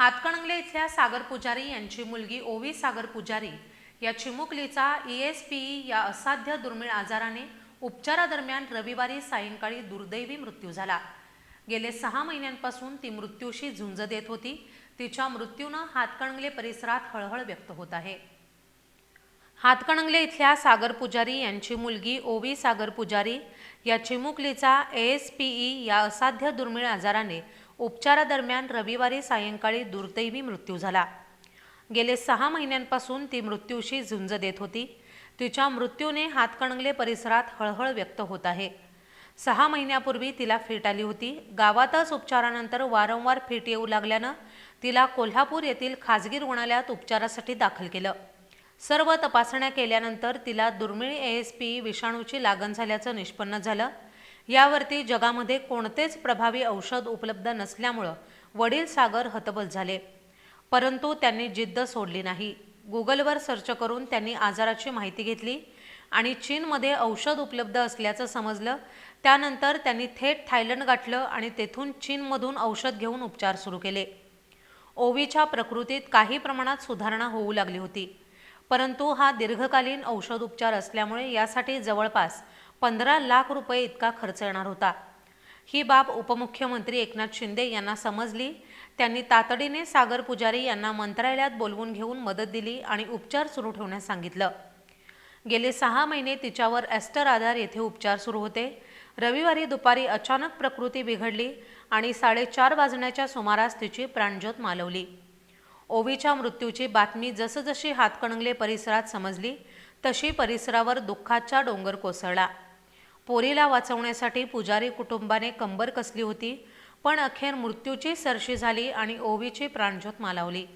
हातकणंगले इथल्या सागर पुजारी यांची मुलगी ओवी सागर पुजारी या चिमुकलीचा ई एस पी ई या असाध्य दुर्मिळ आजाराने उपचारादरम्यान रविवारी सायंकाळी दुर्दैवी मृत्यू झाला. गेले सहा महिन्यांपासून ती मृत्यूशी झुंज देत होती. तिच्या मृत्यूनं हातकणंगले परिसरात हळहळ व्यक्त होत आहे. हातकणंगले इथल्या सागर पुजारी यांची मुलगी ओवी सागर पुजारी या चिमुकलीचा ए एस पी ई या असाध्य दुर्मिळ आजाराने उपचारादरम्यान रविवारी सायंकाळी दुर्दैवी मृत्यू झाला. गेले सहा महिन्यांपासून ती मृत्यूशी झुंज देत होती. तिच्या मृत्यूने हातकणंगले परिसरात हळहळ व्यक्त होत आहे. सहा महिन्यापूर्वी तिला फिट आली होती. गावातच उपचारानंतर वारंवार फिट येऊ लागल्यानं तिला कोल्हापूर येथील खाजगी रुग्णालयात उपचारासाठी दाखल केलं. सर्व तपासण्या केल्यानंतर तिला दुर्मिळ एस पी विषाणूची लागण झाल्याचं निष्पन्न झालं. यावरती जगामध्ये कोणतेच प्रभावी औषध उपलब्ध नसल्यामुळं वडील सागर हतबल झाले. परंतु त्यांनी जिद्द सोडली नाही. गुगलवर सर्च करून त्यांनी आजाराची माहिती घेतली आणि चीनमध्ये औषध उपलब्ध असल्याचं समजलं. त्यानंतर त्यांनी थेट थायलंड गाठलं आणि तेथून चीनमधून औषध घेऊन उपचार सुरू केले. ओवीच्या प्रकृतीत काही प्रमाणात सुधारणा होऊ लागली होती. परंतु हा दीर्घकालीन औषध उपचार असल्यामुळे यासाठी जवळपास पंधरा लाख रुपये इतका खर्च येणार होता. ही बाब उपमुख्यमंत्री एकनाथ शिंदे यांना समजली. त्यांनी तातडीने सागर पुजारी यांना मंत्रालयात बोलवून घेऊन मदत दिली आणि उपचार सुरू ठेवण्यास सांगितलं. गेले सहा महिने तिच्यावर ॲस्टर आधार येथे उपचार सुरू होते. रविवारी दुपारी अचानक प्रकृती बिघडली आणि साडेचार वाजण्याच्या सुमारास तिची प्राणज्योत मालवली. ओवीच्या मृत्यूची बातमी जसजशी हातकणंगले परिसरात समजली तशी परिसरावर दुःखाचा डोंगर कोसळला. पोरीला वाचवण्यासाठी पुजारी कुटुंबाने कंबर कसली होती पण अखेर मृत्यूची सरशी झाली आणि ओवीची प्राणज्योत मालावली.